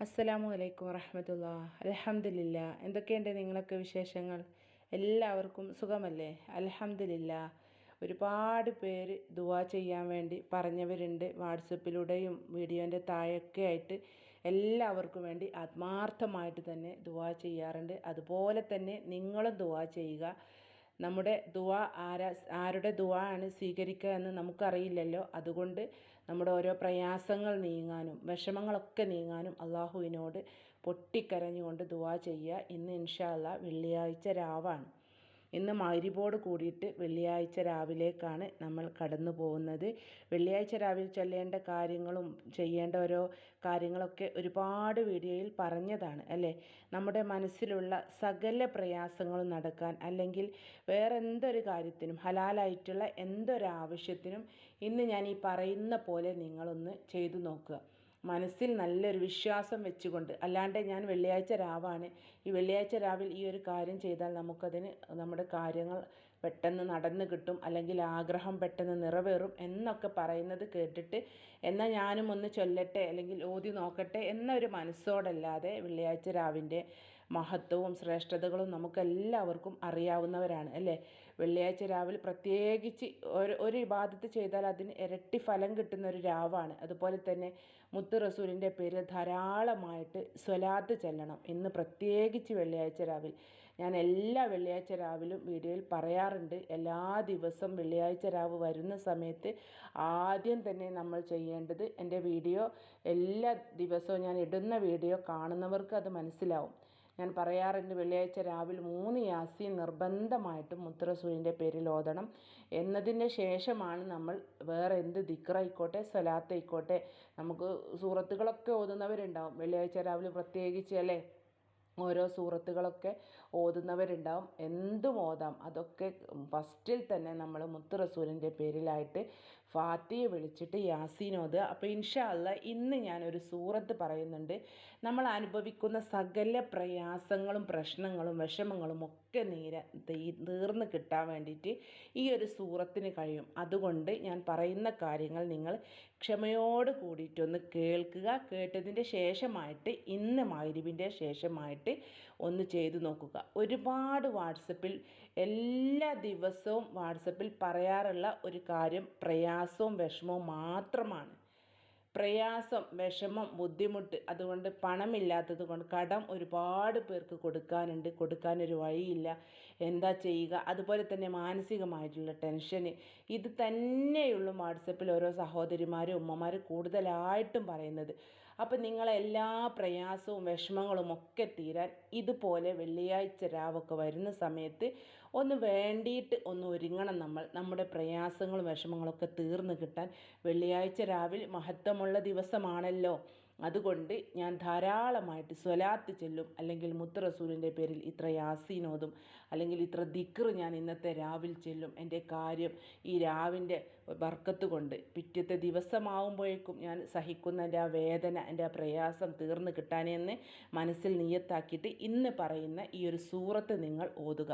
അസ്സലാമു അലൈക്കും വറഹമത്തുള്ള. അലഹമില്ല എന്തൊക്കെയുണ്ട് നിങ്ങളൊക്കെ വിശേഷങ്ങൾ? എല്ലാവർക്കും സുഖമല്ലേ? അലഹമില്ല ഒരുപാട് പേര് ദുവാ ചെയ്യാൻ വേണ്ടി പറഞ്ഞവരുണ്ട്. വാട്സപ്പിലൂടെയും വീഡിയോന്റെ താഴെയൊക്കെ ആയിട്ട് എല്ലാവർക്കും വേണ്ടി ആത്മാർത്ഥമായിട്ട് തന്നെ ദുവാ ചെയ്യാറുണ്ട്. അതുപോലെ തന്നെ നിങ്ങളും ദുവാ ചെയ്യുക. നമ്മുടെ ദുവാ ആരാ ആരുടെ ദുവാ ആണ് സ്വീകരിക്കുക എന്ന് നമുക്കറിയില്ലല്ലോ. അതുകൊണ്ട് നമ്മുടെ ഓരോ പ്രയാസങ്ങൾ നീങ്ങാനും വിഷമങ്ങളൊക്കെ നീങ്ങാനും അള്ളാഹുവിനോട് പൊട്ടിക്കരഞ്ഞുകൊണ്ട് ദുവാ ചെയ്യുക. ഇന്ന് ഇൻഷാ വെള്ളിയാഴ്ച രാവാണ്. ഇന്ന് മഗ്രിബോട് കൂടിയിട്ട് വെള്ളിയാഴ്ച രാവിലേക്കാണ് നമ്മൾ കടന്നു പോകുന്നത്. വെള്ളിയാഴ്ച രാവിലെ ചൊല്ലേണ്ട കാര്യങ്ങളും ചെയ്യേണ്ട ഓരോ കാര്യങ്ങളൊക്കെ ഒരുപാട് വീഡിയോയിൽ പറഞ്ഞതാണ് അല്ലേ? നമ്മുടെ മനസ്സിലുള്ള സകല പ്രയാസങ്ങളും നടക്കാൻ അല്ലെങ്കിൽ വേറെ എന്തൊരു കാര്യത്തിനും ഹലാലായിട്ടുള്ള എന്തൊരു ആവശ്യത്തിനും ഇന്ന് ഞാൻ ഈ പറയുന്ന പോലെ നിങ്ങളൊന്ന് ചെയ്തു നോക്കുക. മനസ്സിൽ നല്ലൊരു വിശ്വാസം വെച്ചുകൊണ്ട് അല്ലാണ്ട് ഞാൻ വെള്ളിയാഴ്ച രാവാണ്. ഈ വെള്ളിയാഴ്ച രാവിൽ ഈ ഒരു കാര്യം ചെയ്താൽ നമുക്കതിന് നമ്മുടെ കാര്യങ്ങൾ പെട്ടെന്ന് നടന്നു കിട്ടും അല്ലെങ്കിൽ ആഗ്രഹം പെട്ടെന്ന് നിറവേറും എന്നൊക്കെ പറയുന്നത് കേട്ടിട്ട് എന്നാൽ ഞാനും ഒന്ന് ചൊല്ലട്ടെ അല്ലെങ്കിൽ ഓതി നോക്കട്ടെ എന്നൊരു മനസ്സോടല്ലാതെ വെള്ളിയാഴ്ച രാവിന്റെ മഹത്വവും ശ്രേഷ്ഠതകളും നമുക്കെല്ലാവർക്കും അറിയാവുന്നവരാണ് അല്ലേ? വെള്ളിയാഴ്ച രാവിലെ പ്രത്യേകിച്ച് ഒരു ഒരു ഇബാദത്ത് ചെയ്താൽ അതിന് ഇരട്ടി ഫലം കിട്ടുന്ന ഒരു രാവാണ്. അതുപോലെ തന്നെ മുത്ത് റസൂലിന്റെ പേര് ധാരാളമായിട്ട് സ്വലാത്ത് ചെല്ലണം ഇന്ന് പ്രത്യേകിച്ച് വെള്ളിയാഴ്ച രാവിലെ ഞാൻ എല്ലാ വെള്ളിയാഴ്ച രാവിലും വീഡിയോയിൽ പറയാറുണ്ട്. എല്ലാ ദിവസം വെള്ളിയാഴ്ച രാവ് വരുന്ന സമയത്ത് ആദ്യം തന്നെ നമ്മൾ ചെയ്യേണ്ടത് എന്റെ വീഡിയോ എല്ലാ ദിവസവും ഞാൻ ഇടുന്ന വീഡിയോ കാണുന്നവർക്ക് അത് മനസ്സിലാവും. ഞാൻ പറയാറുണ്ട് വെള്ളിയാഴ്ച രാവിലെ മൂന്ന് യാസി നിർബന്ധമായിട്ടും മുത്തറസൂലിന്റെ പേരിൽ ഓതണം. എന്നതിന് ശേഷമാണ് നമ്മൾ വേറെ എന്ത് ദിക്റായിക്കോട്ടെ സ്വലാത്തായിക്കോട്ടെ നമുക്ക് സൂറത്തുകളൊക്കെ ഓതുന്നവരുണ്ടാവും. വെള്ളിയാഴ്ച രാവിലെ പ്രത്യേകിച്ച് അല്ലേ? ഓരോ സൂറത്തുകളൊക്കെ ഓതുന്നവരുണ്ടാവും. എന്തും ഓതാം. അതൊക്കെ ഫസ്റ്റിൽ തന്നെ നമ്മൾ മുത്ത് റസൂലിന്റെ പേരിലായിട്ട് ഫാത്തിയെ വിളിച്ചിട്ട് യാസീൻ ഓതുക. അപ്പോൾ ഇൻഷാ അല്ല ഇന്ന് ഞാനൊരു സൂറത്ത് പറയുന്നുണ്ട്. നമ്മൾ അനുഭവിക്കുന്ന സകല പ്രയാസങ്ങളും പ്രശ്നങ്ങളും വിഷമങ്ങളും ഒക്കെ നീര തീർന്ന് കിട്ടാൻ വേണ്ടിയിട്ട് ഈ ഒരു സൂറത്തിന് കഴിയും. അതുകൊണ്ട് ഞാൻ പറയുന്ന കാര്യങ്ങൾ നിങ്ങൾ ക്ഷമയോട് കൂടിയിട്ടൊന്ന് കേൾക്കുക. കേട്ടതിന്റെ ശേഷമായിട്ട് ഇന്ന് മായിരിവിന്റെ ശേഷമായിട്ട് ഒന്ന് ചെയ്തു നോക്കുക. ഒരുപാട് വാട്സപ്പിൽ എല്ലാ ദിവസവും വാട്സപ്പിൽ പറയാറുള്ള ഒരു കാര്യം പ്രയാസവും വിഷമവും മാത്രമാണ്. പ്രയാസം വിഷമം ബുദ്ധിമുട്ട് അതുകൊണ്ട് പണമില്ലാത്തത് കൊണ്ട് കടം ഒരുപാട് പേർക്ക് കൊടുക്കാനുണ്ട്. കൊടുക്കാനൊരു വഴിയില്ല. എന്താ ചെയ്യുക? അതുപോലെ തന്നെ മാനസികമായിട്ടുള്ള ടെൻഷന്. ഇത് തന്നെയുള്ളൂ വാട്സപ്പിൽ ഓരോ സഹോദരിമാരും ഉമ്മമാരും കൂടുതലായിട്ടും പറയുന്നത്. അപ്പം നിങ്ങളെ എല്ലാ പ്രയാസവും വിഷമങ്ങളും ഒക്കെ തീരാൻ ഇതുപോലെ വെള്ളിയാഴ്ച രാവൊക്കെ വരുന്ന സമയത്ത് ഒന്ന് വേണ്ടിയിട്ട് ഒന്ന് ഒരുങ്ങണം നമ്മൾ. നമ്മുടെ പ്രയാസങ്ങളും വിഷമങ്ങളൊക്കെ തീർന്നു കിട്ടാൻ വെള്ളിയാഴ്ച രാവിലെ മഹത്വമുള്ള ദിവസമാണല്ലോ. അതുകൊണ്ട് ഞാൻ ധാരാളമായിട്ട് സ്വലാത്ത് ചൊല്ലും അല്ലെങ്കിൽ മുത്ത് റസൂലിന്റെ പേരിൽ ഇത്ര യാസീനോതും അല്ലെങ്കിൽ ഇത്ര ദിക്റ് ഞാൻ ഇന്നത്തെ രാവിൽ ചെല്ലും എന്റെ കാര്യം ഈ രാവിന്റെ ബർക്കത്ത് കൊണ്ട്. പിറ്റത്തെ ദിവസമാവുമ്പോഴേക്കും ഞാൻ സഹിക്കുന്ന എന്റെ ആ വേദന എന്റെ ആ പ്രയാസം തീർന്നു കിട്ടാനെന്ന് മനസ്സിൽ നിയത്താക്കിയിട്ട് ഇന്ന് പറയുന്ന ഈ ഒരു സൂറത്ത് നിങ്ങൾ ഓതുക.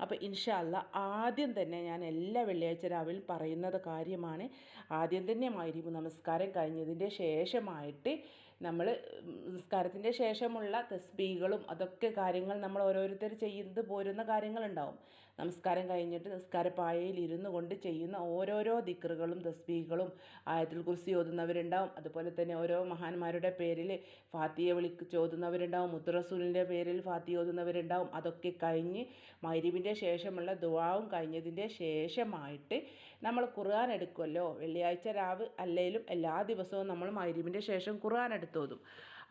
അപ്പോൾ ഇൻഷാല്ല ആദ്യം തന്നെ ഞാൻ എല്ലാ വെള്ളിയാഴ്ച രാവിലെ പറയുന്നത് കാര്യമാണ്. ആദ്യം തന്നെ മായിരിക്കും നമസ്കാരം കഴിഞ്ഞതിന്റെ ശേഷമായിട്ട് നമ്മൾ നമസ്കാരത്തിന്റെ ശേഷമുള്ള തസ്ബീകളും അതൊക്കെ കാര്യങ്ങൾ നമ്മൾ ഓരോരുത്തർ ചെയ്ത് പോരുന്ന കാര്യങ്ങളുണ്ടാവും. നമസ്കാരം കഴിഞ്ഞിട്ട് നിസ്കാരപ്പായയിൽ ഇരുന്നു കൊണ്ട് ചെയ്യുന്ന ഓരോരോ ദിക്റുകളും തസ്ബീകളും ആയത്തിൽ കുറിച്ച് ഓതുന്നവരുണ്ടാവും. അതുപോലെ തന്നെ ഓരോ മഹാന്മാരുടെ പേരിൽ ഫാത്തിയെ വിളിക്ക് ചോദുന്നവരുണ്ടാവും. മുത്തുറസൂലിന്റെ പേരിൽ ഫാത്തി ഓതുന്നവരുണ്ടാവും. അതൊക്കെ കഴിഞ്ഞ് മൈരീബിന്റെ ശേഷമുള്ള ദുവാവും കഴിഞ്ഞതിന്റെ ശേഷമായിട്ട് നമ്മൾ ഖുർആൻ എടുക്കുമല്ലോ വെള്ളിയാഴ്ച രാവ് അല്ലെങ്കിലും എല്ലാ ദിവസവും നമ്മൾ മൈരീബിന്റെ ശേഷം ഖുർആൻ എടുത്തോതും.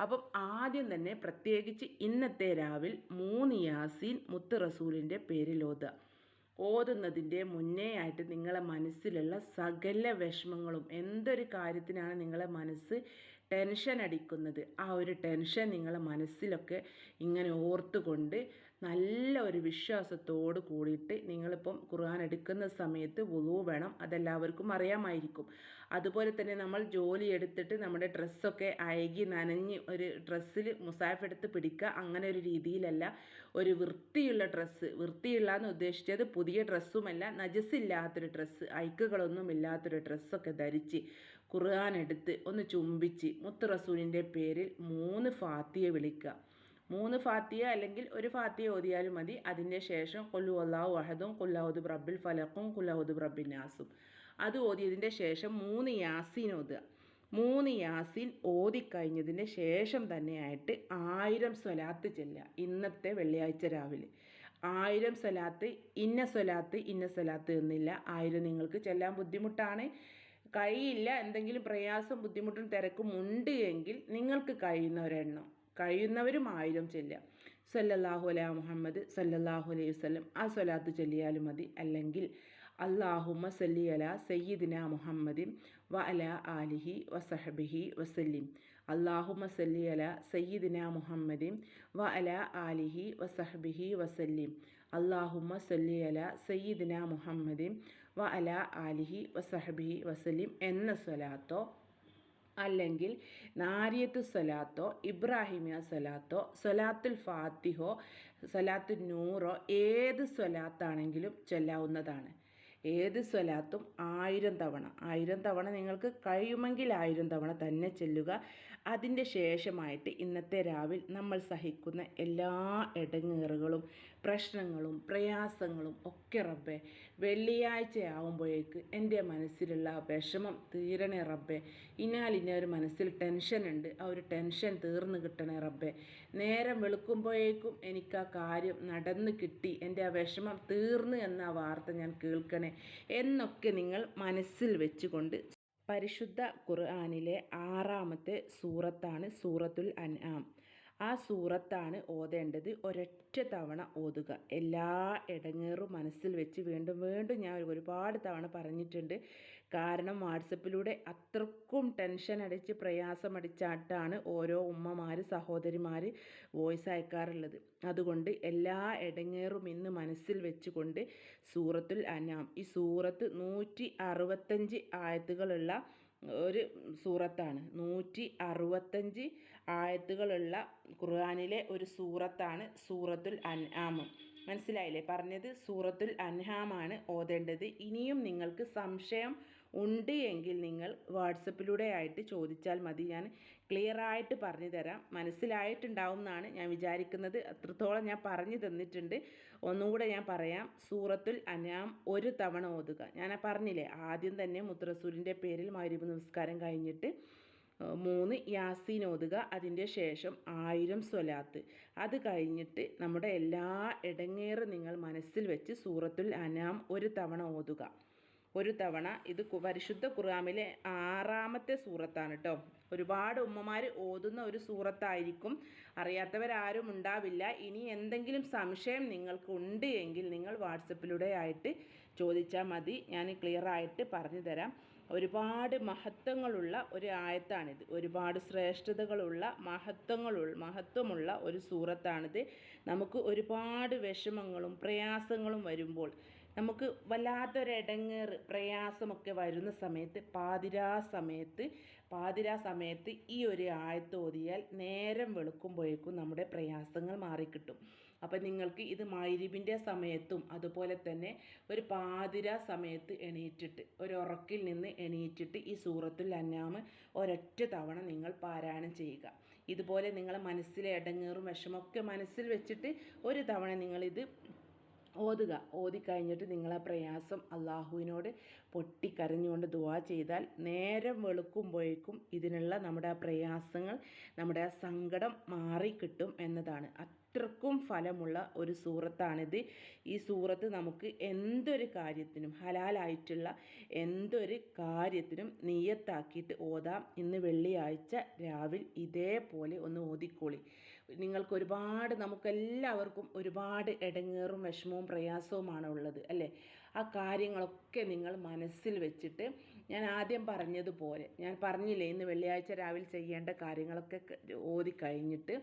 അപ്പം ആദ്യം തന്നെ പ്രത്യേകിച്ച് ഇന്നത്തെ രാവിൽ മൂന്ന് യാസീൻ മുത്ത് റസൂലിന്റെ പേരിൽ ഓതുക ഓതുന്നതിന്റെ മുന്നേ ആയിട്ട് നിങ്ങളെ മനസ്സിലുള്ള സകല വിഷമങ്ങളും എന്തൊരു കാര്യത്തിനാണ് നിങ്ങളെ മനസ്സ് ടെൻഷൻ അടിക്കുന്നത്? ആ ഒരു ടെൻഷൻ നിങ്ങളെ മനസ്സിലൊക്കെ ഇങ്ങനെ ഓർത്തുകൊണ്ട് നല്ല ഒരു വിശ്വാസത്തോട് കൂടിയിട്ട് നിങ്ങളിപ്പം ഖുർആൻ എടുക്കുന്ന സമയത്ത് വുളു വേണം. അതെല്ലാവർക്കും അറിയാമായിരിക്കും. അതുപോലെ തന്നെ നമ്മൾ ജോലി എടുത്തിട്ട് നമ്മുടെ ഡ്രസ്സൊക്കെ അയകി നനഞ്ഞ് ഒരു ഡ്രസ്സിൽ മുസാഫ് എടുത്ത് പിടിക്കുക അങ്ങനെ ഒരു രീതിയിലല്ല. ഒരു വൃത്തിയുള്ള ഡ്രസ്സ്. വൃത്തിയുള്ള എന്ന് ഉദ്ദേശിച്ചത് പുതിയ ഡ്രസ്സുമല്ല. നജസ്സില്ലാത്തൊരു ഡ്രസ്സ്. ഐക്കുകളൊന്നും ഇല്ലാത്തൊരു ഡ്രസ്സൊക്കെ ധരിച്ച് ഖുർആൻ എടുത്ത് ഒന്ന് ചുംബിച്ച് മുത്ത് റസൂലിന്റെ പേരിൽ മൂന്ന് ഫാത്തിയെ വിളിക്കുക. മൂന്ന് ഫാത്തിയ അല്ലെങ്കിൽ ഒരു ഫാത്തിയ ഓതിയാലും മതി. അതിന്റെ ശേഷം കൊല്ലു അള്ളാഹു അഹദും കൊല്ലാഹുദ് റബ്ബിൽ ഫലക്കും കൊല്ലാഹുദ് റബ്ബിൻ നാസും. അത് ഓതിയതിന്റെ ശേഷം മൂന്ന് യാസീൻ ഓതുക. മൂന്ന് യാസീൻ ഓതിക്കഴിഞ്ഞതിന് ശേഷം തന്നെയായിട്ട് ആയിരം സ്വലാത്ത് ചെല്ലുക. ഇന്നത്തെ വെള്ളിയാഴ്ച രാവിലെ. ആയിരം സ്വലാത്ത് ഇന്ന സ്വലാത്ത് ഇന്ന സ്വലാത്ത് എന്നില്ല. ആയിരം നിങ്ങൾക്ക് ചെല്ലാൻ ബുദ്ധിമുട്ടാണ്. കഴിയില്ല എന്തെങ്കിലും പ്രയാസം ബുദ്ധിമുട്ടും തിരക്കും ഉണ്ട് എങ്കിൽ നിങ്ങൾക്ക് കഴിയുന്ന ഒരെണ്ണം. കഴിയുന്നവരും ആയിരം ചെല്ലുക. സല്ലല്ലാഹു അലൈഹി മുഹമ്മദ് സല്ലല്ലാഹു അലൈഹി വസല്ലം. ആ സ്വലാത്ത് ചൊല്ലിയാലും മതി. അല്ലെങ്കിൽ അള്ളാഹുമ സല്ലി അല സയ്യിദിന മുഹമ്മദിൻ വ അല ആലിഹി വസഹബിഹി വസല്ലിം. അള്ളാഹുമ സല്ലി അല സയ്യിദിന മുഹമ്മദിൻ വ അല ആലിഹി വസഹബിഹി വസല്ലിം. അള്ളാഹുമ സല്ലി അല സയ്യിദിന മുഹമ്മദിൻ വ അല ആലിഹി വസഹബിഹി വസല്ലിം എന്ന സ്വലാത്തോ അല്ലെങ്കിൽ നാരിയത്ത് സ്വലാത്തോ ഇബ്രാഹിമിയ സ്വലാത്തോ സ്വലാത്തുൽ ഫാത്തിഹോ സ്വലാത്തു നൂറോ ഏത് സ്വലാത്താണെങ്കിലും ചൊല്ലാവുന്നതാണ്. ഏത് സ്വലാത്തും ആയിരം തവണ. ആയിരം തവണ നിങ്ങൾക്ക് കഴിയുമെങ്കിൽ ആയിരം തവണ തന്നെ ചെല്ലുക. അതിന്റെ ശേഷമായിട്ട് ഇന്നത്തെ രാവിൽ നമ്മൾ സഹിക്കുന്ന എല്ലാ ഇടങ്ങേറുകളും പ്രശ്നങ്ങളും പ്രയാസങ്ങളും ഒക്കെ റബ്ബെ വെള്ളിയാഴ്ച ആവുമ്പോഴേക്ക് എന്റെ മനസ്സിലുള്ള വിഷമം തീരണേ റബ്ബെ. ഇനാൽ ഇന്ന ഒരു മനസ്സിൽ ടെൻഷൻ ഉണ്ട്. ആ ഒരു ടെൻഷൻ തീർന്നു കിട്ടണേ റബ്ബെ. നേരം വെളുക്കുമ്പോഴേക്കും എനിക്ക് ആ കാര്യം നടന്നു കിട്ടി. എന്റെ ആ വിഷമം തീർന്നു എന്ന വാർത്ത ഞാൻ കേൾക്കണേ. എന്നൊക്കെ നിങ്ങൾ മനസ്സിൽ വെച്ചുകൊണ്ട് പരിശുദ്ധ ഖുർആാനിലെ ആറാമത്തെ സൂറത്താണ് സൂറത്തുൽ അൻആം. ആ സൂറത്താണ് ഓതേണ്ടത്. ഒരൊറ്റ തവണ ഓതുക. എല്ലാ ഇടങ്ങേറും മനസ്സിൽ വെച്ച് വീണ്ടും വീണ്ടും ഞാൻ ഒരുപാട് തവണ പറഞ്ഞിട്ടുണ്ട്. കാരണം വാട്സപ്പിലൂടെ അത്രക്കും ടെൻഷൻ അടിച്ച് പ്രയാസമടിച്ചാട്ടാണ് ഓരോ ഉമ്മമാർ സഹോദരിമാർ വോയിസ് അയക്കാറുള്ളത്. അതുകൊണ്ട് എല്ലാ ഇടങ്ങേറും ഇന്ന് മനസ്സിൽ വെച്ചുകൊണ്ട് സൂറത്തുൽ അനാം. ഈ സൂറത്ത് നൂറ്റി അറുപത്തഞ്ച് ആയത്തുകളുള്ള ഒരു സൂറത്താണ്. നൂറ്റി അറുപത്തഞ്ച് ആയത്തുകളുള്ള ഖുർആാനിലെ ഒരു സൂറത്താണ് സൂറത്തുൽ അൻആം. മനസ്സിലായില്ലേ? പറഞ്ഞത് സൂറത്തുൽ അൻഹാമാണ് ഓതേണ്ടത്. ഇനിയും നിങ്ങൾക്ക് സംശയം ഉണ്ട് എങ്കിൽ നിങ്ങൾ വാട്സപ്പിലൂടെ ആയിട്ട് ചോദിച്ചാൽ മതി. ഞാൻ ക്ലിയർ ആയിട്ട് പറഞ്ഞു തരാം. മനസ്സിലായിട്ടുണ്ടാവും എന്നാണ് ഞാൻ വിചാരിക്കുന്നത്. അത്രത്തോളം ഞാൻ പറഞ്ഞു തന്നിട്ടുണ്ട്. ഒന്നുകൂടെ ഞാൻ പറയാം. സൂറത്തുൽ അനാം ഒരു തവണ ഓതുക. ഞാൻ പറഞ്ഞില്ലേ ആദ്യം തന്നെ മുത്തറസൂലിന്റെ പേരിൽ മാരിബ് നമസ്കാരം കഴിഞ്ഞിട്ട് മൂന്ന് യാസീൻ ഓതുക. അതിന്റെ ശേഷം ആയിരം സ്വലാത്ത്. അത് കഴിഞ്ഞിട്ട് നമ്മുടെ എല്ലാ ഇടങ്ങേറും നിങ്ങൾ മനസ്സിൽ വെച്ച് സൂറത്തുൽ അനാം ഒരു തവണ ഓതുക. ഒരു തവണ ഇത് പരിശുദ്ധ ഖുർആാമിലെ ആറാമത്തെ സൂറത്താണ് കേട്ടോ ഒരുപാട് ഉമ്മമാർ ഓതുന്ന ഒരു സൂറത്തായിരിക്കും. അറിയാത്തവരാരും ഉണ്ടാവില്ല. ഇനി എന്തെങ്കിലും സംശയം നിങ്ങൾക്ക് ഉണ്ട് എങ്കിൽ നിങ്ങൾ വാട്സപ്പിലൂടെ ആയിട്ട് ചോദിച്ചാൽ മതി. ഞാൻ ക്ലിയർ ആയിട്ട് പറഞ്ഞു തരാം. ഒരുപാട് മഹത്വങ്ങളുള്ള ഒരു ആയത്താണിത്. ഒരുപാട് ശ്രേഷ്ഠതകളുള്ള മഹത്വങ്ങളുള്ള മഹത്വമുള്ള ഒരു സൂറത്താണിത്. നമുക്ക് ഒരുപാട് വിഷമങ്ങളും പ്രയാസങ്ങളും വരുമ്പോൾ നമുക്ക് വല്ലാത്തൊരിടങ്ങേറ് പ്രയാസമൊക്കെ വരുന്ന സമയത്ത് പാതിരാ സമയത്ത് പാതിരാ സമയത്ത് ഈ ഒരു ആയത്ത് ഓതിയാൽ നേരം വെളുക്കുമ്പോഴേക്കും നമ്മുടെ പ്രയാസങ്ങൾ മാറിക്കിട്ടും. അപ്പം നിങ്ങൾക്ക് ഇത് മൈരിബിന്റെ സമയത്തും അതുപോലെ തന്നെ ഒരു പാതിരാ സമയത്ത് എണീറ്റിട്ട് ഒരു ഉറക്കിൽ നിന്ന് എണീറ്റിട്ട് ഈ സൂറത്തുൽ അന്നാമ് ഒരൊറ്റ തവണ നിങ്ങൾ പാരായണം ചെയ്യുക. ഇതുപോലെ നിങ്ങളെ മനസ്സിലെ ഇടങ്ങേറും വിഷമമൊക്കെ മനസ്സിൽ വെച്ചിട്ട് ഒരു തവണ നിങ്ങളിത് ഓതുക. ഓതിക്കഴിഞ്ഞിട്ട് നിങ്ങളെ പ്രയാസം അള്ളാഹുവിനോട് പൊട്ടിക്കരഞ്ഞുകൊണ്ട് ദുവാ ചെയ്താൽ നേരം വെളുക്കുമ്പോഴേക്കും ഇതിനുള്ള നമ്മുടെ പ്രയാസങ്ങൾ നമ്മുടെ ആ സങ്കടം മാറിക്കിട്ടും എന്നതാണ്. അത്രക്കും ഫലമുള്ള ഒരു സൂറത്താണിത്. ഈ സൂറത്ത് നമുക്ക് എന്തൊരു കാര്യത്തിനും ഹലാലായിട്ടുള്ള എന്തൊരു കാര്യത്തിനും നീയത്താക്കിയിട്ട് ഓതാം. ഇന്ന് വെള്ളിയാഴ്ച രാവിലെ ഇതേപോലെ ഒന്ന് ഓതിക്കോളി. നിങ്ങൾക്ക് ഒരുപാട് നമുക്കെല്ലാവർക്കും ഒരുപാട് ഇടങ്ങേറും വിഷമവും പ്രയാസവുമാണ് ഉള്ളത് അല്ലേ? ആ കാര്യങ്ങളൊക്കെ നിങ്ങൾ മനസ്സിൽ വെച്ചിട്ട് ഞാൻ ആദ്യം പറഞ്ഞതുപോലെ ഞാൻ പറഞ്ഞില്ലേ ഇന്ന് വെള്ളിയാഴ്ച രാവിലെ ചെയ്യേണ്ട കാര്യങ്ങളൊക്കെ ഓതി കഴിഞ്ഞിട്ട്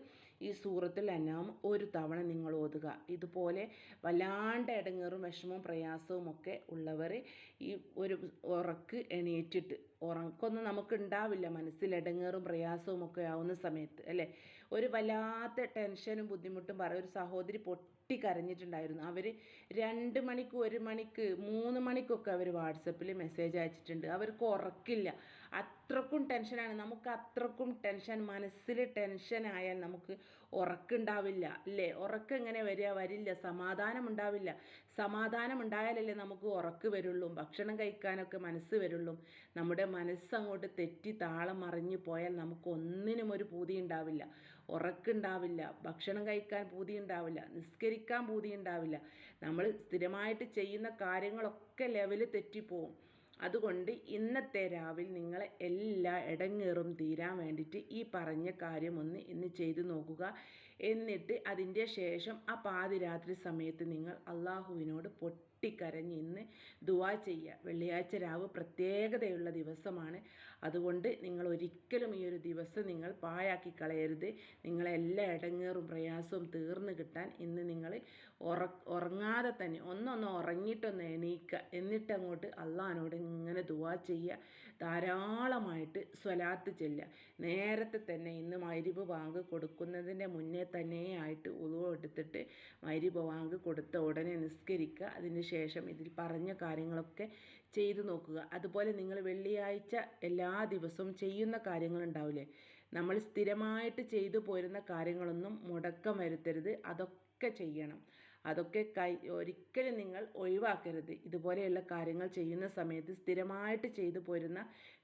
ഈ സൂറത്തിൽ അനാം ഒരു തവണ നിങ്ങൾ ഓതുക. ഇതുപോലെ വല്ലാണ്ട് ഇടങ്ങേറും വിഷമവും പ്രയാസവും ഒക്കെ ഉള്ളവർ ഈ ഒരു ഉറക്ക് എണീറ്റിട്ട് ഉറക്കൊന്നും നമുക്ക് ഉണ്ടാവില്ല മനസ്സിൽ ഇടങ്ങേറും പ്രയാസവും ഒക്കെ ആവുന്ന സമയത്ത് അല്ലേ? ഒരു വല്ലാത്ത ടെൻഷനും ബുദ്ധിമുട്ടും പറയും. ഒരു സഹോദരി പൊട്ടി കരഞ്ഞിട്ടുണ്ടായിരുന്നു. അവർ രണ്ട് മണിക്ക് ഒരു മണിക്ക് മൂന്ന് മണിക്കൊക്കെ അവർ വാട്സപ്പിൽ മെസ്സേജ് അയച്ചിട്ടുണ്ട്. അവർക്ക് ഉറക്കില്ല. അത്രക്കും ടെൻഷനാണ്. നമുക്ക് അത്രക്കും ടെൻഷൻ മനസ്സിൽ ടെൻഷനായാൽ നമുക്ക് ഉറക്കുണ്ടാവില്ല അല്ലേ? ഉറക്കം എങ്ങനെ വരിക? വരില്ല. സമാധാനം ഉണ്ടാവില്ല. സമാധാനം ഉണ്ടായാലല്ലേ നമുക്ക് ഉറക്ക് വരുള്ളൂ. ഭക്ഷണം കഴിക്കാനൊക്കെ മനസ്സ് വരുള്ളൂ. നമ്മുടെ മനസ്സ് അങ്ങോട്ട് തെറ്റി താളം മറിഞ്ഞു പോയാൽ നമുക്ക് ഒന്നിനും ഒരു പൂതി ഉണ്ടാവില്ല. ഉറക്കുണ്ടാവില്ല ഭക്ഷണം കഴിക്കാൻ പൂതി ഉണ്ടാവില്ല നിസ്കരിക്കാൻ പൂതി ഉണ്ടാവില്ല നമ്മൾ സ്ഥിരമായിട്ട് ചെയ്യുന്ന കാര്യങ്ങളൊക്കെ ലെവൽ തെറ്റിപ്പോവും. അതുകൊണ്ട് ഇന്നത്തെ രാവിൽ നിങ്ങളെ എല്ലാ ഇടങ്ങേറും തീരാൻ വേണ്ടിയിട്ട് ഈ പറഞ്ഞ കാര്യം ഒന്ന് ഇന്ന് ചെയ്തു നോക്കുക. എന്നിട്ട് അതിന്റെ ശേഷം ആ പാതിരാത്രി സമയത്ത് നിങ്ങൾ അള്ളാഹുവിനോട് പൊട്ടി പൊട്ടിക്കരഞ്ഞ് ഇന്ന് ദുവാ ചെയ്യുക വെള്ളിയാഴ്ച രാവ് പ്രത്യേകതയുള്ള ദിവസമാണ്. അതുകൊണ്ട് നിങ്ങൾ ഒരിക്കലും ഈ ഒരു ദിവസം നിങ്ങൾ പാഴാക്കി കളയരുത്. നിങ്ങളെല്ലാ ഇടങ്ങേറും പ്രയാസവും തീർന്നു കിട്ടാൻ ഇന്ന് നിങ്ങൾ ഉറ ഉറങ്ങാതെ തന്നെ ഒന്നൊന്ന് ഉറങ്ങിയിട്ടൊന്ന് എണീക്കുക എന്നിട്ട് അങ്ങോട്ട് അള്ളഹാനോട് ഇങ്ങനെ ദുവാ ചെയ്യുക ധാരാളമായിട്ട് സ്വലാത്ത് ചെല്ലുക. നേരത്തെ തന്നെ ഇന്ന് മൈരിബ് വാങ്ക് കൊടുക്കുന്നതിന്റെ മുന്നേ തന്നെ ആയിട്ട് ഉളവ് എടുത്തിട്ട് മൈരിബ് വാങ്ക് കൊടുത്ത ഉടനെ നിസ്കരിക്കുക. അതിന് ശേഷം ഇതിൽ പറഞ്ഞ കാര്യങ്ങളൊക്കെ ചെയ്തു നോക്കുക. അതുപോലെ നിങ്ങൾ വെള്ളിയാഴ്ച എല്ലാ ദിവസവും ചെയ്യുന്ന കാര്യങ്ങളുണ്ടാവില്ലേ? നമ്മൾ സ്ഥിരമായിട്ട് ചെയ്തു പോരുന്ന കാര്യങ്ങളൊന്നും മുടക്കം വരുത്തരുത്. അതൊക്കെ ചെയ്യണം. അതൊക്കെ കൈ ഒരിക്കലും നിങ്ങൾ ഒഴിവാക്കരുത്. ഇതുപോലെയുള്ള കാര്യങ്ങൾ ചെയ്യുന്ന സമയത്ത് സ്ഥിരമായിട്ട് ചെയ്തു പോരുന്ന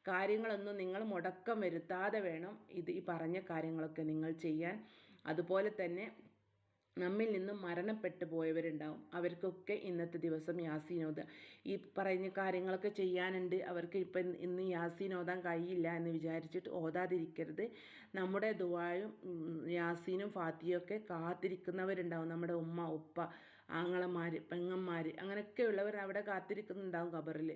കാര്യങ്ങളൊന്നും നിങ്ങൾ മുടക്കം വരുത്താതെ വേണം ഇത് ഈ പറഞ്ഞ കാര്യങ്ങളൊക്കെ നിങ്ങൾ ചെയ്യാൻ. അതുപോലെ തന്നെ നമ്മിൽ നിന്നും മരണപ്പെട്ടു പോയവരുണ്ടാവും. അവർക്കൊക്കെ ഇന്നത്തെ ദിവസം യാസീനോദ. ഈ പറഞ്ഞ കാര്യങ്ങളൊക്കെ ചെയ്യാനുണ്ട്. അവർക്ക് ഇപ്പം ഇന്ന് യാസീനോദാൻ കഴിയില്ല എന്ന് വിചാരിച്ചിട്ട് ഓതാതിരിക്കരുത്. നമ്മുടെ ദുവായും യാസീനും ഫാത്തിയൊക്കെ കാത്തിരിക്കുന്നവരുണ്ടാവും. നമ്മുടെ ഉമ്മ ഉപ്പ ആങ്ങളമാർ പെങ്ങന്മാർ അങ്ങനെയൊക്കെയുള്ളവർ അവിടെ കാത്തിരിക്കുന്നുണ്ടാവും ഖബറിൽ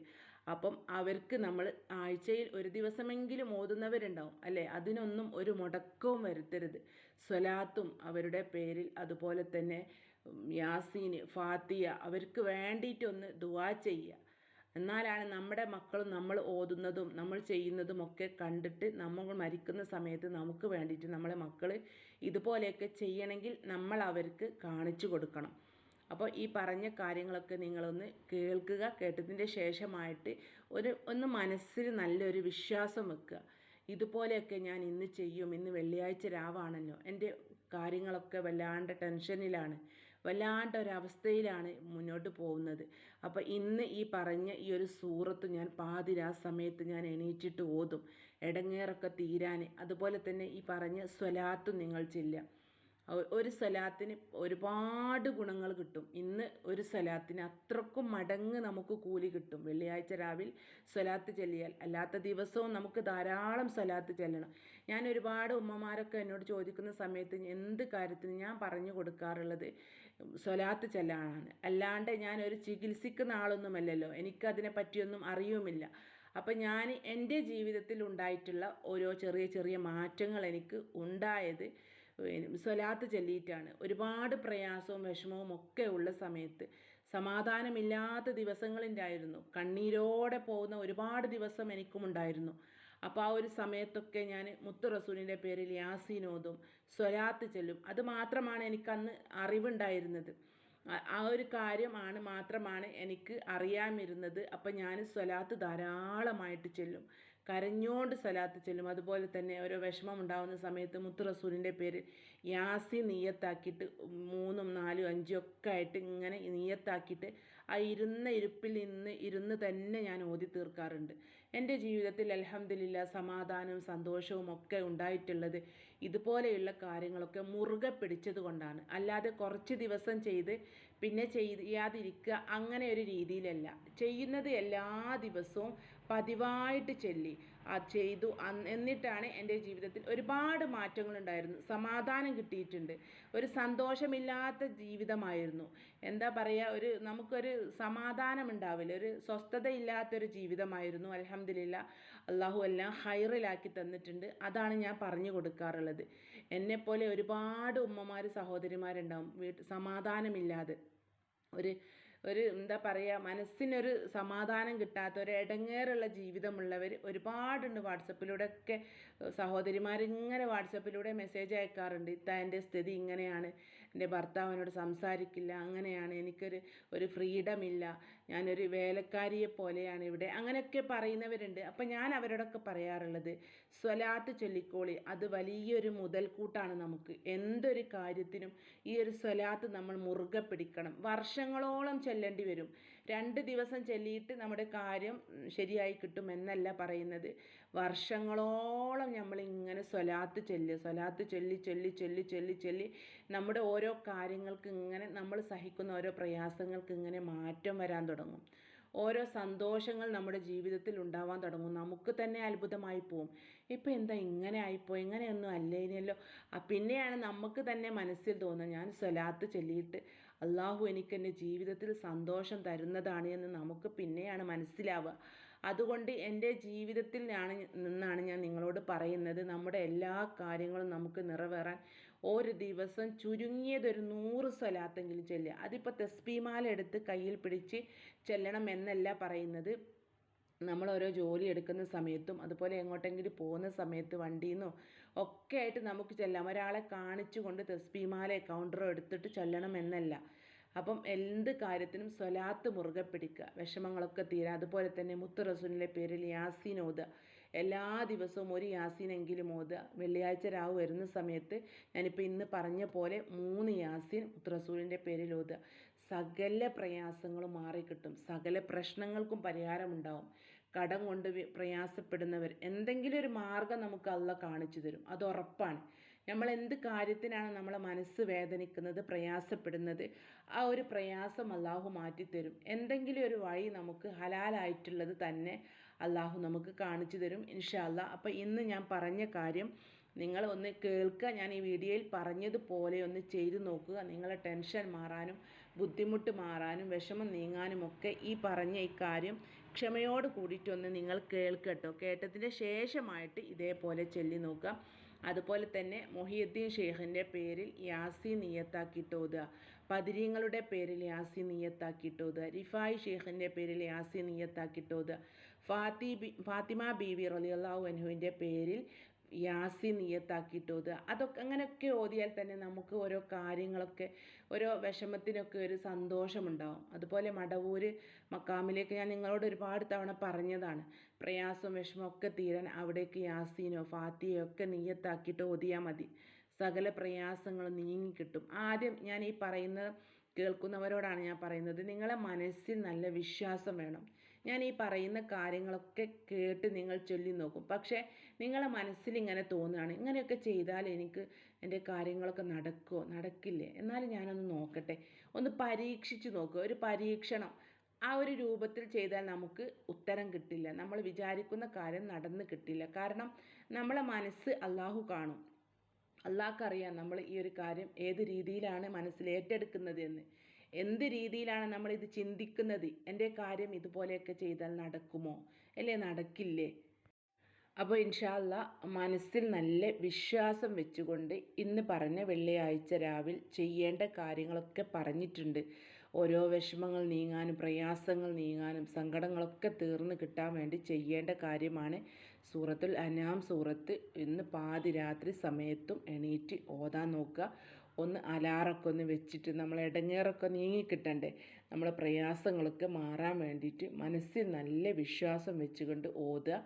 അപ്പം അവർക്ക് നമ്മൾ ആഴ്ചയിൽ ഒരു ദിവസമെങ്കിലും ഓതുന്നവരുണ്ടാവും അല്ലേ? അതിനൊന്നും ഒരു മുടക്കവും വരുത്തരുത്. സ്വലാത്തും അവരുടെ പേരിൽ അതുപോലെ തന്നെ യാസീന് ഫാത്തിയ അവർക്ക് വേണ്ടിയിട്ടൊന്ന് ദുവാ ചെയ്യുക. എന്നാലാണ് നമ്മുടെ മക്കളും നമ്മൾ ഓതുന്നതും നമ്മൾ ചെയ്യുന്നതും ഒക്കെ കണ്ടിട്ട് നമ്മൾ മരിക്കുന്ന സമയത്ത് നമുക്ക് വേണ്ടിയിട്ട് നമ്മളെ മക്കൾ ഇതുപോലെയൊക്കെ ചെയ്യണമെങ്കിൽ നമ്മൾ അവർക്ക് കാണിച്ചു കൊടുക്കണം. അപ്പോൾ ഈ പറഞ്ഞ കാര്യങ്ങളൊക്കെ നിങ്ങളൊന്ന് കേൾക്കുക കേട്ടതിന്റെ ശേഷമായിട്ട് ഒരു ഒന്ന് മനസ്സിൽ നല്ലൊരു വിശ്വാസം വെക്കുക. ഇതുപോലെയൊക്കെ ഞാൻ ഇന്ന് ചെയ്യും. ഇന്ന് വെള്ളിയാഴ്ച രാവാണല്ലോ. എന്റെ കാര്യങ്ങളൊക്കെ വല്ലാണ്ട് ടെൻഷനിലാണ്. വല്ലാണ്ട് ഒരവസ്ഥയിലാണ് മുന്നോട്ട് പോകുന്നത്. അപ്പോൾ ഇന്ന് ഈ പറഞ്ഞ ഈ ഒരു സൂറത്ത് ഞാൻ പാതിരാ സമയത്ത് ഞാൻ എണീറ്റിട്ട് ഓതും. ഇടങ്ങേറൊക്കെ തീരാൻ അതുപോലെ തന്നെ ഈ പറഞ്ഞ സ്വലാത്തും നിങ്ങൾ ചെല്ലുക. ഒരു സ്വലാത്തിന് ഒരുപാട് ഗുണങ്ങൾ കിട്ടും. ഇന്ന് ഒരു സ്വലാത്തിന് അത്രക്കും മടങ്ങ് നമുക്ക് കൂലി കിട്ടും. വെള്ളിയാഴ്ച രാവിലെ സലാത്ത് ചെല്ലിയാൽ അല്ലാത്ത ദിവസവും നമുക്ക് ധാരാളം സലാത്ത് ചെല്ലണം. ഞാൻ ഒരുപാട് ഉമ്മമാരൊക്കെ എന്നോട് ചോദിക്കുന്ന സമയത്ത് എന്ത് കാര്യത്തിന് ഞാൻ പറഞ്ഞു കൊടുക്കാറുള്ളത്? സ്വലാത്ത് ചെല്ലാനാണ്. അല്ലാണ്ട് ഞാൻ ഒരു ചികിത്സിക്കുന്ന ആളൊന്നുമല്ലല്ലോ. എനിക്കതിനെ പറ്റിയൊന്നും അറിയുമില്ല. അപ്പം ഞാൻ എന്റെ ജീവിതത്തിൽ ഉണ്ടായിട്ടുള്ള ഓരോ ചെറിയ ചെറിയ മാറ്റങ്ങൾ എനിക്ക് ഉണ്ടായത് സ്വലാത്ത് ചൊല്ലിയിട്ടാണ്. ഒരുപാട് പ്രയാസവും വിഷമവും ഒക്കെ ഉള്ള സമയത്ത് സമാധാനമില്ലാത്ത ദിവസങ്ങളുണ്ടായിരുന്നു കണ്ണീരോടെ പോകുന്ന ഒരുപാട് ദിവസം എനിക്കും ഉണ്ടായിരുന്നു അപ്പോൾ ആ ഒരു സമയത്തൊക്കെ ഞാൻ മുത്തു റസൂലിന്റെ പേരിൽ യാസീനോതും സ്വലാത്ത് ചെല്ലും. അത് മാത്രമാണ് എനിക്കന്ന് അറിവുണ്ടായിരുന്നത്. ആ ഒരു കാര്യമാണ് മാത്രമാണ് എനിക്ക് അറിയാമിരുന്നത്. അപ്പം ഞാൻ സ്വലാത്ത് ധാരാളമായിട്ട് ചെല്ലും. കരഞ്ഞോണ്ട് സ്വലാത്ത് ചെല്ലും. അതുപോലെ തന്നെ ഓരോ വിഷമം ഉണ്ടാകുന്ന സമയത്ത് മുത്ത് റസൂലിന്റെ പേര് യാസി നീയത്താക്കിയിട്ട് മൂന്നും നാലും അഞ്ചും ഒക്കെ ആയിട്ട് ഇങ്ങനെ നീയത്താക്കിയിട്ട് ആ ഇരുന്ന ഇരുപ്പിൽ നിന്ന് ഇരുന്ന് തന്നെ ഞാൻ ഓതി തീർക്കാറുണ്ട് എന്റെ ജീവിതത്തിൽ അലഹമില്ല സമാധാനവും സന്തോഷവും ഒക്കെ ഉണ്ടായിട്ടുള്ളത് ഇതുപോലെയുള്ള കാര്യങ്ങളൊക്കെ മുറുകെ പിടിച്ചത് കൊണ്ടാണ്. അല്ലാതെ കുറച്ച് ദിവസം ചെയ്ത് പിന്നെ ചെയ്യാതിരിക്കുക അങ്ങനെ ഒരു രീതിയിലല്ല. ചെയ്യുന്നത് എല്ലാ ദിവസവും പതിവായിട്ട് ചൊല്ലി. ചെയ്തു. എന്നിട്ടാണ് എന്റെ ജീവിതത്തിൽ ഒരുപാട് മാറ്റങ്ങൾ ഉണ്ടായിരുന്നു സമാധാനം കിട്ടിയിട്ടുണ്ട്. ഒരു സന്തോഷമില്ലാത്ത ജീവിതമായിരുന്നു. എന്താ പറയുക ഒരു നമുക്കൊരു സമാധാനം ഉണ്ടാവില്ല ഒരു സ്വസ്ഥതയില്ലാത്തൊരു ജീവിതമായിരുന്നു. അലഹമില്ല അള്ളാഹു എല്ലാം ഹൈറിലാക്കി തന്നിട്ടുണ്ട്. അതാണ് ഞാൻ പറഞ്ഞു കൊടുക്കാറുള്ളത്. എന്നെപ്പോലെ ഒരുപാട് ഉമ്മമാർ സഹോദരിമാരുണ്ടാവും. വീട്ടിൽ സമാധാനമില്ലാതെ. ഒരു ഒരു എന്താ പറയുക മനസ്സിനൊരു സമാധാനം കിട്ടാത്ത ഒരു ഇടങ്ങേറുള്ള ജീവിതമുള്ളവർ ഒരുപാടുണ്ട് വാട്സപ്പിലൂടെ ഒക്കെ സഹോദരിമാരിങ്ങനെ വാട്സപ്പിലൂടെ മെസ്സേജ് അയക്കാറുണ്ട് ഇത്ത എന്റെ സ്ഥിതി ഇങ്ങനെയാണ് എന്റെ ഭർത്താവിനോട് സംസാരിക്കില്ല അങ്ങനെയാണ് എനിക്കൊരു ഒരു ഫ്രീഡം ഇല്ല ഞാനൊരു വേലക്കാരിയെ പോലെയാണ് ഇവിടെ. അങ്ങനെയൊക്കെ പറയുന്നവരുണ്ട്. അപ്പം ഞാൻ അവരോടൊക്കെ പറയാറുള്ളത് സ്വലാത്ത് ചൊല്ലിക്കോളി. അത് വലിയൊരു മുതൽക്കൂട്ടാണ് നമുക്ക്. എന്തൊരു കാര്യത്തിനും ഈ ഒരു സ്വലാത്ത് നമ്മൾ മുറുകെ പിടിക്കണം. വർഷങ്ങളോളം ചൊല്ലേണ്ടി വരും. രണ്ട് ദിവസം ചൊല്ലിയിട്ട് നമ്മുടെ കാര്യം ശരിയായി കിട്ടും എന്നല്ല പറയുന്നത്. വർഷങ്ങളോളം നമ്മളിങ്ങനെ സ്വലാത്ത് ചൊല്ലുക സ്വലാത്ത് ചൊല്ലി ചൊല്ലി ചൊല്ലി ചൊല്ലി ചൊല്ലി നമ്മുടെ ഓരോ കാര്യങ്ങൾക്ക് ഇങ്ങനെ നമ്മൾ സഹിക്കുന്ന ഓരോ പ്രയാസങ്ങൾക്ക് ഇങ്ങനെ മാറ്റം വരാൻ തുടങ്ങും. ഓരോ സന്തോഷങ്ങൾ നമ്മുടെ ജീവിതത്തിൽ ഉണ്ടാവാൻ തുടങ്ങും. നമുക്ക് തന്നെ അത്ഭുതമായി പോവും. ഇപ്പോൾ എന്താ ഇങ്ങനെ ആയിപ്പോ ഇങ്ങനെയൊന്നും അല്ലേനല്ലോ പിന്നെയാണ് നമുക്ക് തന്നെ മനസ്സിൽ തോന്നുക ഞാൻ സ്വലാത്ത് ചൊല്ലിയിട്ട് അള്ളാഹു എനിക്ക് എന്റെ ജീവിതത്തിൽ സന്തോഷം തരുന്നതാണ് എന്ന് നമുക്ക് പിന്നെയാണ് മനസ്സിലാവുക. അതുകൊണ്ട് എന്റെ ജീവിതത്തിൽ നിന്നാണ് ഞാൻ നിങ്ങളോട് പറയുന്നത്. നമ്മുടെ എല്ലാ കാര്യങ്ങളും നമുക്ക് നിറവേറാൻ ഒരു ദിവസം ചുരുങ്ങിയതൊരു നൂറ് സ്വലാത്തെങ്കിലും ചെല്ലുക. അതിപ്പോൾ തെസ്ബീമാല എടുത്ത് കയ്യിൽ പിടിച്ച് ചെല്ലണം എന്നല്ല പറയുന്നത്. നമ്മൾ ഓരോ ജോലി എടുക്കുന്ന സമയത്തും അതുപോലെ എങ്ങോട്ടെങ്കിലും പോകുന്ന സമയത്ത് വണ്ടിയിൽ നിന്നോ ഒക്കെ ആയിട്ട് നമുക്ക് ചെല്ലാം. ഒരാളെ കാണിച്ചുകൊണ്ട് തെസ്ബീമാല കൗണ്ടറോ എടുത്തിട്ട് ചെല്ലണം എന്നല്ല അപ്പം എന്ത് കാര്യത്തിനും സ്വലാത്ത് മുറുകെ പിടിക്കുക. വിഷമങ്ങളൊക്കെ തീരാ. അതുപോലെ തന്നെ മുത്ത് പേരിൽ ഓതുക. എല്ലാ ദിവസവും ഒരു യാസീനെങ്കിലും ഓതുക വെള്ളിയാഴ്ച രാവ് വരുന്ന സമയത്ത് ഞാനിപ്പോൾ ഇന്ന് പറഞ്ഞ പോലെ മൂന്ന് യാസീൻ ഉത്രസൂലിന്റെ പേരിൽ ഓതുക. സകല പ്രയാസങ്ങളും മാറിക്കിട്ടും. സകല പ്രശ്നങ്ങൾക്കും പരിഹാരമുണ്ടാവും. കടം കൊണ്ട് പ്രയാസപ്പെടുന്നവർ എന്തെങ്കിലും ഒരു മാർഗം നമുക്ക് അല്ല കാണിച്ചു തരും. അത് ഉറപ്പാണ്. നമ്മൾ എന്ത് കാര്യത്തിനാണ് നമ്മളെ മനസ്സ് വേദനിക്കുന്നത് പ്രയാസപ്പെടുന്നത്? ആ ഒരു പ്രയാസം അള്ളാഹു മാറ്റിത്തരും. എന്തെങ്കിലും ഒരു വഴി നമുക്ക് ഹലാലായിട്ടുള്ളത് തന്നെ അള്ളാഹു നമുക്ക് കാണിച്ചു തരും ഇൻഷാല്ല അപ്പോൾ ഇന്ന് ഞാൻ പറഞ്ഞ കാര്യം നിങ്ങൾ ഒന്ന് കേൾക്കുക. ഞാൻ ഈ വീഡിയോയിൽ പറഞ്ഞതുപോലെ ഒന്ന് ചെയ്തു നോക്കുക. നിങ്ങളെ ടെൻഷൻ മാറാനും ബുദ്ധിമുട്ട് മാറാനും വിഷമം നീങ്ങാനും ഒക്കെ ഈ പറഞ്ഞ ഈ കാര്യം ക്ഷമയോട് കൂടിയിട്ടൊന്ന് നിങ്ങൾ കേൾക്കട്ടോ കേട്ടതിന് ശേഷമായിട്ട് ഇതേപോലെ ചൊല്ലി നോക്കുക. അതുപോലെ തന്നെ മൊഹിയുദ്ദീൻ ഷെയ്ഖിന്റെ പേരിൽ യാസി നിയത്താക്കിയിട്ട് ഓതുക. പതിരീങ്ങളുടെ പേരിൽ യാസി നിയത്താക്കിയിട്ട് ഓതുക. റിഫായ് ഷെയ്ഖിന്റെ പേരിൽ യാസി നിയത്താക്കിയിട്ട് ഓതുക. ഫാത്തി ബി ഫാത്തിമ ബീവി റലിയല്ലാഹു അനുവിന്റെ പേരിൽ യാസി നിയത്താക്കിയിട്ട് അതൊക്കെ അങ്ങനെയൊക്കെ ഓതിയാൽ തന്നെ നമുക്ക് ഓരോ കാര്യങ്ങളൊക്കെ ഓരോ വിഷമത്തിനൊക്കെ ഒരു സന്തോഷമുണ്ടാവും. അതുപോലെ മടവൂര് മക്കാമിലേക്ക് ഞാൻ നിങ്ങളോട് ഒരുപാട് തവണ പറഞ്ഞതാണ്. പ്രയാസവും വിഷമമൊക്കെ തീരാൻ അവിടേക്ക് യാസീനോ ഫാത്തിയോ ഒക്കെ നീയത്താക്കിയിട്ട് ഓതിയാൽ മതി. സകല പ്രയാസങ്ങളും നീങ്ങിക്കിട്ടും ആദ്യം ഞാൻ ഈ പറയുന്ന കേൾക്കുന്നവരോടാണ് ഞാൻ പറയുന്നത്. നിങ്ങളെ മനസ്സിൽ നല്ല വിശ്വാസം വേണം. ഞാൻ ഈ പറയുന്ന കാര്യങ്ങളൊക്കെ കേട്ട് നിങ്ങൾ ചൊല്ലി നോക്കും പക്ഷേ നിങ്ങളെ മനസ്സിൽ ഇങ്ങനെ തോന്നുകയാണ് ഇങ്ങനെയൊക്കെ ചെയ്താൽ എനിക്ക് എന്റെ കാര്യങ്ങളൊക്കെ നടക്കുമോ നടക്കില്ലേ? എന്നാലും ഞാനൊന്ന് നോക്കട്ടെ. ഒന്ന് പരീക്ഷിച്ചു നോക്കുക ഒരു പരീക്ഷണം. ആ ഒരു രൂപത്തിൽ ചെയ്താൽ നമുക്ക് ഉത്തരം കിട്ടില്ല. നമ്മൾ വിചാരിക്കുന്ന കാര്യം നടന്ന് കിട്ടില്ല. കാരണം നമ്മളെ മനസ്സ് അള്ളാഹു കാണും. അള്ളാഹ്ക്കറിയാം നമ്മൾ ഈ ഒരു കാര്യം ഏത് രീതിയിലാണ് മനസ്സിൽ ഏറ്റെടുക്കുന്നത് എന്ന്. എന്ത് രീതിയിലാണ് നമ്മൾ ഇത് ചിന്തിക്കുന്നത്? എന്റെ കാര്യം ഇതുപോലെയൊക്കെ ചെയ്താൽ നടക്കുമോ? അല്ലേ? നടക്കില്ലേ? അപ്പോൾ ഇൻഷാല്ല മനസ്സിൽ നല്ല വിശ്വാസം വെച്ചുകൊണ്ട് ഇന്ന് പറഞ്ഞ വെള്ളിയാഴ്ച രാവിലെ ചെയ്യേണ്ട കാര്യങ്ങളൊക്കെ പറഞ്ഞിട്ടുണ്ട്. ഓരോ വിഷമങ്ങൾ നീങ്ങാനും പ്രയാസങ്ങൾ നീങ്ങാനും സങ്കടങ്ങളൊക്കെ തീർന്നു കിട്ടാൻ വേണ്ടി ചെയ്യേണ്ട കാര്യമാണ്. സൂറത്തുൽ അനാം സൂറത്ത് ഇന്ന് പാതിരാത്രി സമയത്തും എണീറ്റ് ഓതാൻ നോക്കുക. ഒന്ന് അലാറൊക്കെ ഒന്ന് വെച്ചിട്ട് നമ്മൾ ഇടങ്ങേറൊക്കെ നീങ്ങിക്കിട്ടണ്ടേ നമ്മളെ പ്രയാസങ്ങളൊക്കെ മാറാൻ വേണ്ടിയിട്ട് മനസ്സിൽ നല്ല വിശ്വാസം വെച്ചുകൊണ്ട് ഓതുക.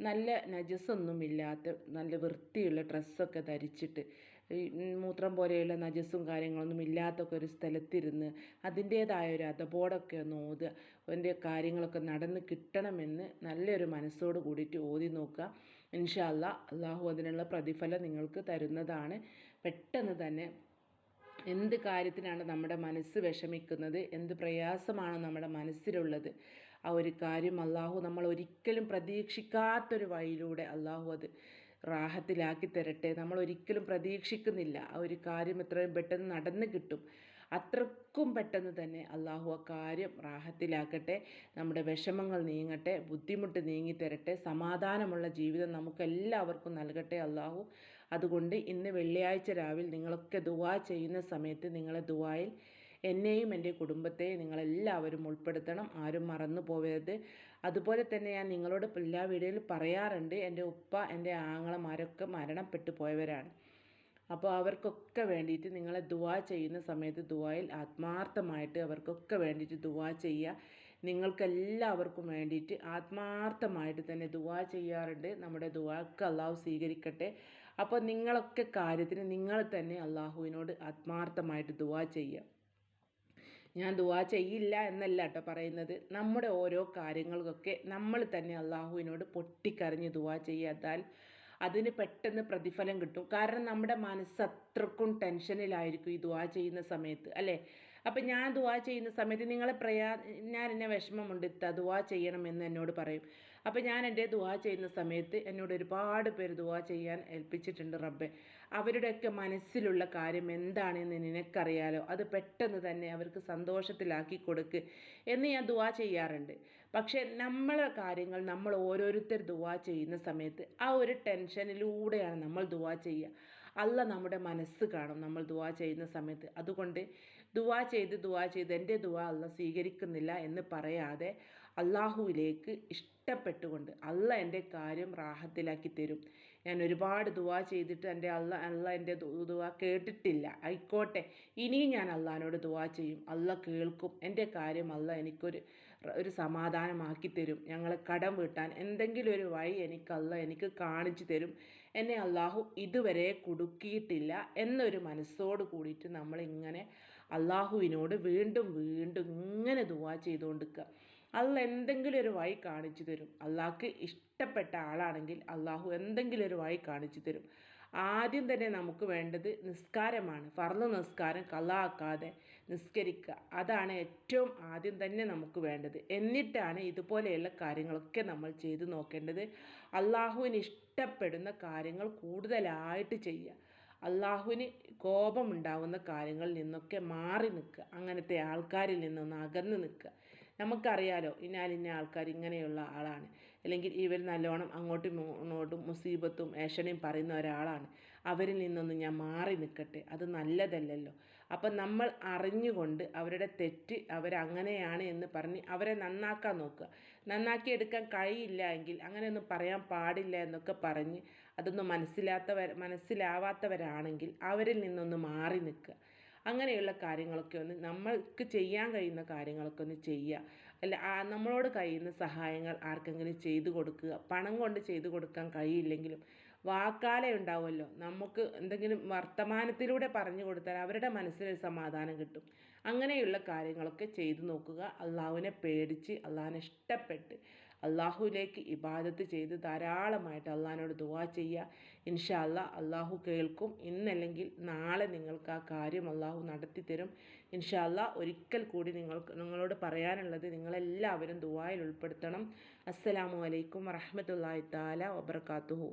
നല്ല നജസ്സൊന്നുമില്ലാത്ത നല്ല വൃത്തിയുള്ള ഡ്രസ്സൊക്കെ ധരിച്ചിട്ട് ഈ മൂത്രം പോലെയുള്ള നജസ്സും കാര്യങ്ങളൊന്നും ഇല്ലാത്തൊക്കെ ഒരു സ്ഥലത്തിരുന്ന് അതിന്റേതായ ഒരു അതബോടൊക്കെ ഒന്ന് ഓതുക. അതിന്റെ കാര്യങ്ങളൊക്കെ നടന്ന് കിട്ടണമെന്ന് നല്ലൊരു മനസ്സോട് കൂടിയിട്ട് ഓതി നോക്കുക. ഇൻഷാ അല്ലാ അള്ളാഹു അതിനുള്ള പ്രതിഫലം നിങ്ങൾക്ക് തരുന്നതാണ്. പെട്ടെന്ന് തന്നെ എന്ത് കാര്യത്തിനാണ് നമ്മുടെ മനസ്സ് വിഷമിക്കുന്നത്? എന്ത് പ്രയാസമാണ് നമ്മുടെ മനസ്സിലുള്ളത്? ആ ഒരു കാര്യം അള്ളാഹു നമ്മൾ ഒരിക്കലും പ്രതീക്ഷിക്കാത്തൊരു വഴിയിലൂടെ അള്ളാഹു അത് റാഹത്തിലാക്കി തരട്ടെ. നമ്മൾ ഒരിക്കലും പ്രതീക്ഷിക്കുന്നില്ല. ആ ഒരു കാര്യം എത്രയും പെട്ടെന്ന് നടന്നു കിട്ടും. അത്രക്കും പെട്ടെന്ന് തന്നെ അള്ളാഹു ആ കാര്യം റാഹത്തിലാക്കട്ടെ നമ്മുടെ വിഷമങ്ങൾ നീങ്ങട്ടെ ബുദ്ധിമുട്ട് നീങ്ങി തരട്ടെ സമാധാനമുള്ള ജീവിതം നമുക്കെല്ലാവർക്കും നൽകട്ടെ അള്ളാഹു. അതുകൊണ്ട് ഇന്ന് വെള്ളിയാഴ്ച രാവിലെ നിങ്ങളൊക്കെ ദുവാ ചെയ്യുന്ന സമയത്ത് നിങ്ങളെ ദുവായിൽ എന്നെയും എന്റെ കുടുംബത്തെയും നിങ്ങളെല്ലാവരും ഉൾപ്പെടുത്തണം. ആരും മറന്നു പോകരുത് അതുപോലെ തന്നെ ഞാൻ നിങ്ങളോട് എല്ലാ വീഡിയോയിലും പറയാറുണ്ട് എന്റെ ഉപ്പ എന്റെ ആങ്ങളമാരൊക്കെ മരണപ്പെട്ടു പോയവരാണ്. അപ്പോൾ അവർക്കൊക്കെ വേണ്ടിയിട്ട് നിങ്ങളെ ദുവാ ചെയ്യുന്ന സമയത്ത് ദുവായിൽ ആത്മാർത്ഥമായിട്ട് അവർക്കൊക്കെ വേണ്ടിയിട്ട് ദുവാ ചെയ്യുക. നിങ്ങൾക്കെല്ലാവർക്കും വേണ്ടിയിട്ട് ആത്മാർത്ഥമായിട്ട് തന്നെ ദുവാ ചെയ്യാറുണ്ട്. നമ്മുടെ ദുവാക്ക് അള്ളാഹു സ്വീകരിക്കട്ടെ. അപ്പോൾ നിങ്ങളൊക്കെ കാര്യത്തിന് നിങ്ങൾ തന്നെ അള്ളാഹുവിനോട് ആത്മാർത്ഥമായിട്ട് ദുവാ ചെയ്യുക. ഞാൻ ദുവാ ചെയ്യില്ല എന്നല്ല കേട്ടോ പറയുന്നത്. നമ്മുടെ ഓരോ കാര്യങ്ങൾക്കൊക്കെ നമ്മൾ തന്നെ അള്ളാഹുവിനോട് പൊട്ടിക്കരഞ്ഞ് ദുവാ ചെയ്യാത്താൽ അതിന് പെട്ടെന്ന് പ്രതിഫലം കിട്ടും. കാരണം നമ്മുടെ മനസ്സ് അത്രക്കും ടെൻഷനിലായിരിക്കും ഈ ദുവാ ചെയ്യുന്ന സമയത്ത് അല്ലേ? അപ്പം ഞാൻ ദുവാ ചെയ്യുന്ന സമയത്ത് നിങ്ങളെ പ്രയാ ഞാൻ എന്നെ വിഷമമുണ്ട് ഇത്ത ദുവാ ചെയ്യണമെന്ന് എന്നോട് പറയും. അപ്പം ഞാൻ എന്റെ ദുവാ ചെയ്യുന്ന സമയത്ത് എന്നോട് ഒരുപാട് പേര് ദുവാ ചെയ്യാൻ ഏൽപ്പിച്ചിട്ടുണ്ട് റബ്ബെ. അവരുടെയൊക്കെ മനസ്സിലുള്ള കാര്യം എന്താണെന്ന് നിനക്കറിയാലോ? അത് പെട്ടെന്ന് തന്നെ അവർക്ക് സന്തോഷത്തിലാക്കി കൊടുക്ക് എന്ന് ഞാൻ ദുവാ ചെയ്യാറുണ്ട്. പക്ഷേ നമ്മളെ കാര്യങ്ങൾ നമ്മൾ ഓരോരുത്തർ ദുവാ ചെയ്യുന്ന സമയത്ത് ആ ഒരു ടെൻഷനിലൂടെയാണ് നമ്മൾ ദുവാ ചെയ്യുക. അല്ല നമ്മുടെ മനസ്സ് കാണും നമ്മൾ ദുവാ ചെയ്യുന്ന സമയത്ത്. അതുകൊണ്ട് ദുവാ ചെയ്ത് ദുവാ ചെയ്ത് എന്റെ ദുവാ അല്ല സ്വീകരിക്കുന്നില്ല എന്ന് പറയാതെ അള്ളാഹുവിലേക്ക് ഇഷ്ടപ്പെട്ടുകൊണ്ട് അല്ല എന്റെ കാര്യം റാഹത്തിലാക്കി തരും. ഞാൻ ഒരുപാട് ദുവാ ചെയ്തിട്ട് എന്റെ അല്ല അല്ല എന്റെ ദുവാ കേട്ടിട്ടില്ല. ആയിക്കോട്ടെ ഇനിയും ഞാൻ അള്ളഹാനോട് ദുവാ ചെയ്യും. അല്ല കേൾക്കും. എന്റെ കാര്യം അല്ല എനിക്കൊരു ഒരു സമാധാനമാക്കി തരും. ഞങ്ങളെ കടം വീട്ടാൻ എന്തെങ്കിലും ഒരു വഴി എനിക്കല്ല എനിക്ക് കാണിച്ചു തരും. എന്നെ അള്ളാഹു ഇതുവരെ കുടുക്കിയിട്ടില്ല എന്നൊരു മനസ്സോട് കൂടിയിട്ട് നമ്മളിങ്ങനെ അള്ളാഹുവിനോട് വീണ്ടും വീണ്ടും ഇങ്ങനെ ദുവാ ചെയ്തുകൊണ്ടിരിക്കുക. അല്ല എന്തെങ്കിലും ഒരു വഴി കാണിച്ചു തരും. അള്ളാഹ്ക്ക് ഇഷ്ടപ്പെട്ട ആളാണെങ്കിൽ അള്ളാഹു എന്തെങ്കിലും ഒരു വഴി കാണിച്ചു തരും. ആദ്യം തന്നെ നമുക്ക് വേണ്ടത് നിസ്കാരമാണ്. ഫർൾ നിസ്കാരം കലാക്കാതെ നിസ്കരിക്കുക. അതാണ് ഏറ്റവും ആദ്യം തന്നെ നമുക്ക് വേണ്ടത്. എന്നിട്ടാണ് ഇതുപോലെയുള്ള കാര്യങ്ങളൊക്കെ നമ്മൾ ചെയ്തു നോക്കേണ്ടത്. അള്ളാഹുവിന് ഇഷ്ടപ്പെടുന്ന കാര്യങ്ങൾ കൂടുതലായിട്ട് ചെയ്യുക. അള്ളാഹുവിന് കോപമുണ്ടാകുന്ന കാര്യങ്ങളിൽ നിന്നൊക്കെ മാറി നിൽക്കുക. അങ്ങനത്തെ ആൾക്കാരിൽ നിന്നൊന്ന് അകന്ന് നിൽക്കുക. നമുക്കറിയാലോ ഇന്നാലിന്ന ആൾക്കാർ ഇങ്ങനെയുള്ള ആളാണ്. അല്ലെങ്കിൽ ഇവർ നല്ലോണം അങ്ങോട്ടും ഇങ്ങോട്ടും മുസീബത്തും ഏഷണയും പറയുന്ന ഒരാളാണ്. അവരിൽ നിന്നൊന്ന് ഞാൻ മാറി നിൽക്കട്ടെ അത് നല്ലതല്ലല്ലോ. അപ്പം നമ്മൾ അറിഞ്ഞുകൊണ്ട് അവരുടെ തെറ്റ് അവരങ്ങനെയാണ് എന്ന് പറഞ്ഞ് അവരെ നന്നാക്കാൻ നോക്കുക. നന്നാക്കി എടുക്കാൻ കഴിയില്ല എങ്കിൽ അങ്ങനെയൊന്നും പറയാൻ പാടില്ല എന്നൊക്കെ പറഞ്ഞ് അതൊന്നും മനസ്സിലാത്തവർ മനസ്സിലാവാത്തവരാണെങ്കിൽ അവരിൽ നിന്നൊന്ന് മാറി നിൽക്കുക. അങ്ങനെയുള്ള കാര്യങ്ങളൊക്കെ ഒന്ന് നമ്മൾക്ക് ചെയ്യാൻ കഴിയുന്ന കാര്യങ്ങളൊക്കെ ഒന്ന് ചെയ്യുക. അല്ല നമ്മളോട് കഴിയുന്ന സഹായങ്ങൾ ആർക്കെങ്കിലും ചെയ്തു കൊടുക്കുക പണം കൊണ്ട് ചെയ്തു കൊടുക്കാൻ കഴിയില്ലെങ്കിലും വാക്കാലെ ഉണ്ടാവുമല്ലോ. നമുക്ക് എന്തെങ്കിലും വർത്തമാനത്തിലൂടെ പറഞ്ഞു കൊടുത്താൽ അവരുടെ മനസ്സിലൊരു സമാധാനം കിട്ടും. അങ്ങനെയുള്ള കാര്യങ്ങളൊക്കെ ചെയ്തു നോക്കുക. അള്ളാഹുവിനെ പേടിച്ച് അള്ളാഹിനെ ഇഷ്ടപ്പെട്ട് അള്ളാഹുവിലേക്ക് ഇബാദത്ത് ചെയ്ത് ധാരാളമായിട്ട് അള്ളാഹിനോട് ദുവാ ചെയ്യുക. ഇൻഷാ അല്ലാ അള്ളാഹു കേൾക്കും. ഇന്നല്ലെങ്കിൽ നാളെ നിങ്ങൾക്ക് ആ കാര്യം അള്ളാഹു നടത്തി തരും ഇൻഷാ അല്ലാ ഒരിക്കൽ കൂടി നിങ്ങൾക്ക് നിങ്ങളോട് പറയാനുള്ളത് നിങ്ങളെല്ലാവരും ദുവായിൽ ഉൾപ്പെടുത്തണം. അസ്സലാമു അലൈക്കും വറഹമത്തല്ലാഹി താല വബർക്കാത്തുഹു